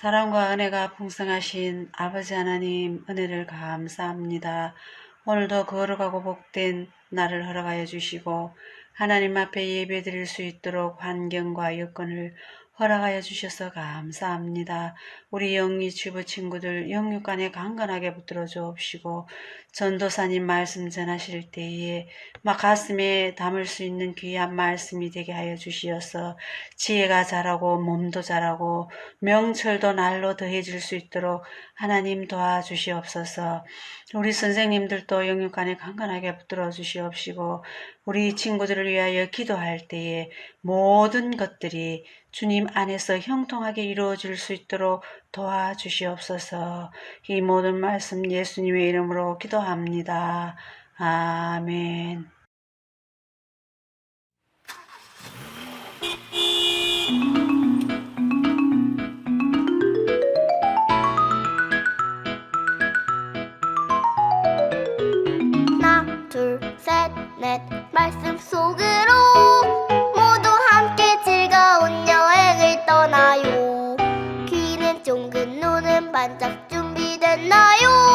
사랑과 은혜가 풍성하신 아버지 하나님 은혜를 감사합니다. 오늘도 거룩하고 복된 날을 허락하여 주시고 하나님 앞에 예배 드릴 수 있도록 환경과 여건을 허락하여 주셔서 감사합니다. 우리 영리 주부 친구들 영육간에 강건하게 붙들어 주옵시고 전도사님 말씀 전하실 때에 막 가슴에 담을 수 있는 귀한 말씀이 되게 하여 주시어서 지혜가 자라고 몸도 자라고 명철도 날로 더해질 수 있도록 하나님 도와주시옵소서. 우리 선생님들도 영육간에 강건하게 붙들어 주시옵시고 우리 친구들을 위하여 기도할 때에 모든 것들이 주님 안에서 형통하게 이루어질 수 있도록 도와주시옵소서. 이 모든 말씀 예수님의 이름으로 기도합니다. 아멘. 넷 말씀 속으로 모두 함께 즐거운 여행을 떠나요. 귀는 쫑긋 눈은 반짝 준비됐나요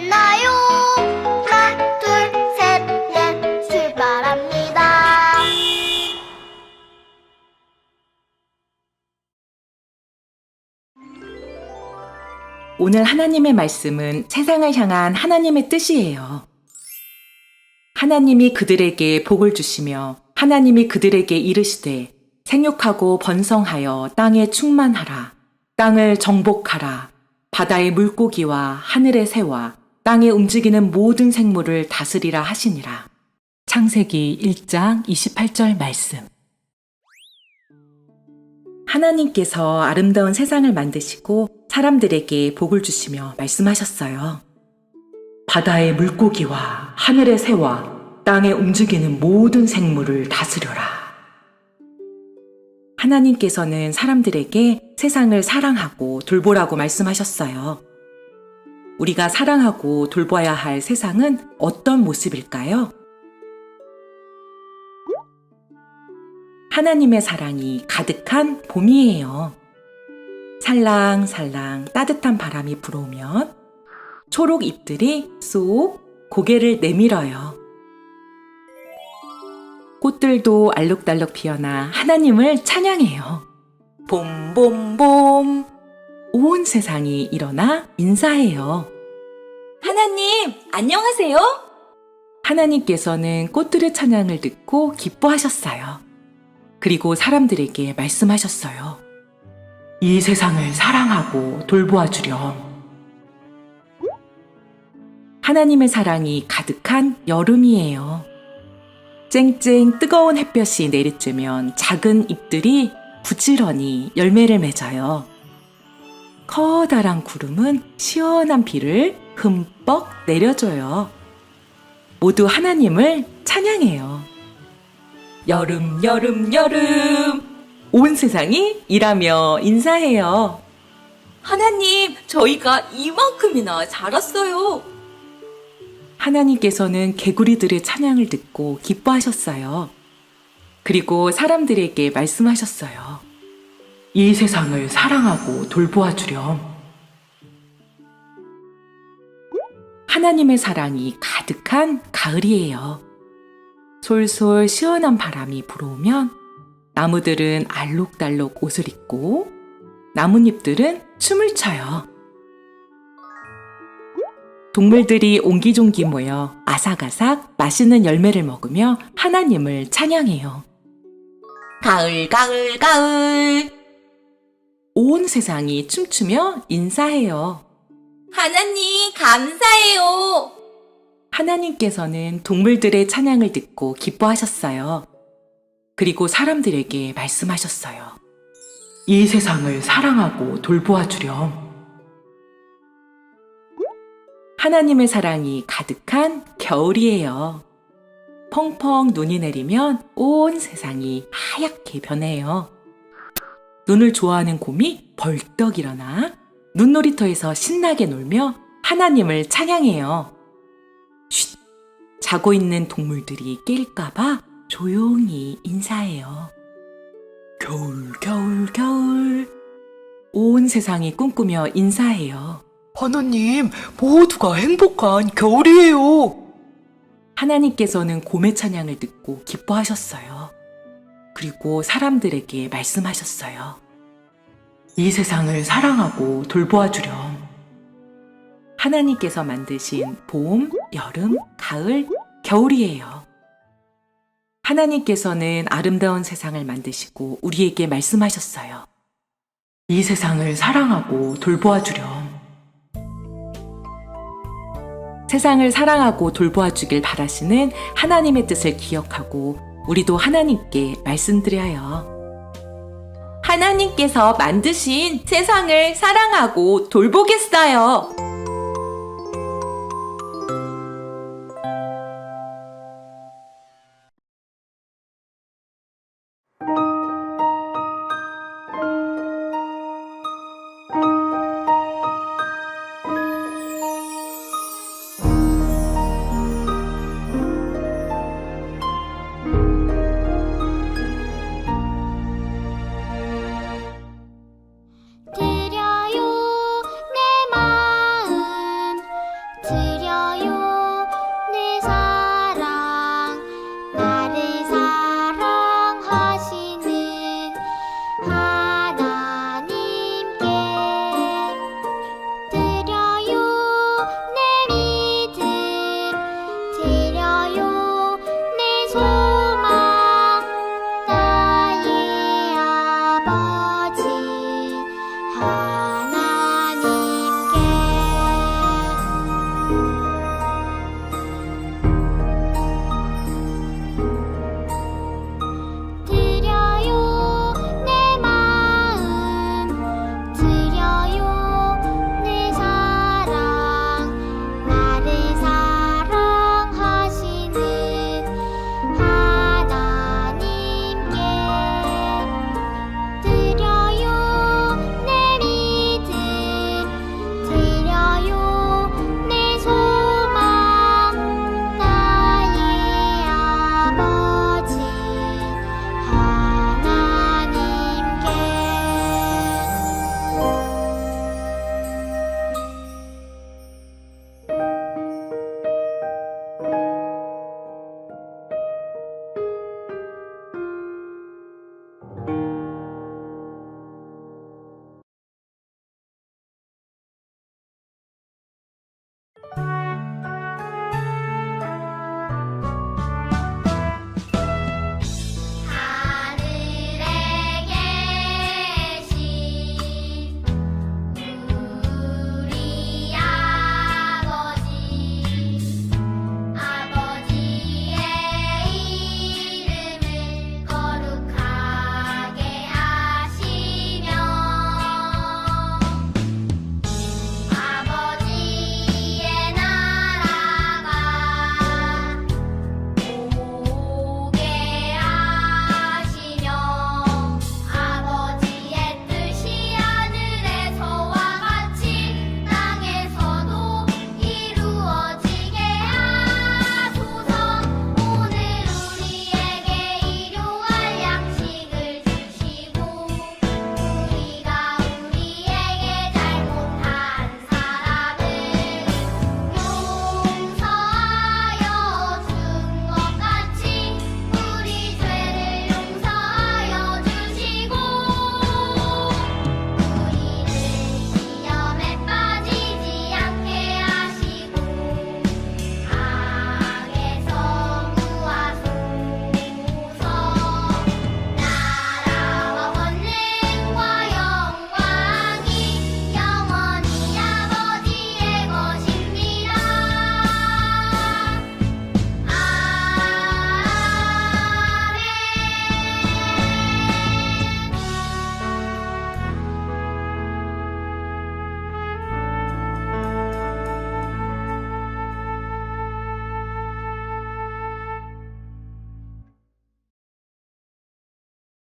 준비됐나요 하나 둘 셋 넷 출발합니다 오늘 하나님의 말씀은 세상을 향한 하나님의 뜻이에요. 하나님이 그들에게 복을 주시며 하나님이 그들에게 이르시되 생육하고 번성하여 땅에 충만하라. 땅을 정복하라. 바다의 물고기와 하늘의 새와 땅에 움직이는 모든 생물을 다스리라 하시니라. 창세기 1장 28절 말씀. 하나님께서 아름다운 세상을 만드시고 사람들에게 복을 주시며 말씀하셨어요. 바다의 물고기와 하늘의 새와 땅에 움직이는 모든 생물을 다스려라. 하나님께서는 사람들에게 세상을 사랑하고 돌보라고 말씀하셨어요. 우리가 사랑하고 돌봐야 할 세상은 어떤 모습일까요? 하나님의 사랑이 가득한 봄이에요. 살랑살랑 따뜻한 바람이 불어오면 초록 잎들이 쏙 고개를 내밀어요. 꽃들도 알록달록 피어나 하나님을 찬양해요. 봄봄봄 온 세상이 일어나 인사해요. 하나님, 안녕하세요. 하나님께서는 꽃들의 찬양을 듣고 기뻐하셨어요. 그리고 사람들에게 말씀하셨어요. 이 세상을 사랑하고 돌보아 주렴. 하나님의 사랑이 가득한 여름이에요. 쨍쨍 뜨거운 햇볕이 내리쬐면 작은 잎들이 부지런히 열매를 맺어요. 커다란 구름은 시원한 비를 흠뻑 내려줘요. 모두 하나님을 찬양해요. 여름, 여름, 여름. 온 세상이 일하며 인사해요. 하나님, 저희가 이만큼이나 자랐어요. 하나님께서는 개구리들의 찬양을 듣고 기뻐하셨어요. 그리고 사람들에게 말씀하셨어요. 이 세상을 사랑하고 돌보아 주렴. 하나님의 사랑이 가득한 가을이에요. 솔솔 시원한 바람이 불어오면 나무들은 알록달록 옷을 입고 나뭇잎들은 춤을 춰요. 동물들이 옹기종기 모여 아삭아삭 맛있는 열매를 먹으며 하나님을 찬양해요. 가을, 가을, 가을. 온 세상이 춤추며 인사해요. 하나님, 감사해요. 하나님께서는 동물들의 찬양을 듣고 기뻐하셨어요. 그리고 사람들에게 말씀하셨어요. 이 세상을 사랑하고 돌보아 주렴. 하나님의 사랑이 가득한 겨울이에요. 펑펑 눈이 내리면 온 세상이 하얗게 변해요. 눈을 좋아하는 곰이 벌떡 일어나 눈놀이터에서 신나게 놀며 하나님을 찬양해요. 쉿! 자고 있는 동물들이 깰까봐 조용히 인사해요. 겨울, 겨울, 겨울. 온 세상이 꿈꾸며 인사해요. 하나님, 모두가 행복한 겨울이에요. 하나님께서는 곰의 찬양을 듣고 기뻐하셨어요. 그리고 사람들에게 말씀하셨어요. 이 세상을 사랑하고 돌보아 주렴. 하나님께서 만드신 봄, 여름, 가을, 겨울이에요. 하나님께서는 아름다운 세상을 만드시고 우리에게 말씀하셨어요. 이 세상을 사랑하고 돌보아 주렴. 세상을 사랑하고 돌보아 주길 바라시는 하나님의 뜻을 기억하고 우리도 하나님께 말씀드려요. 하나님께서 만드신 세상을 사랑하고 돌보겠어요.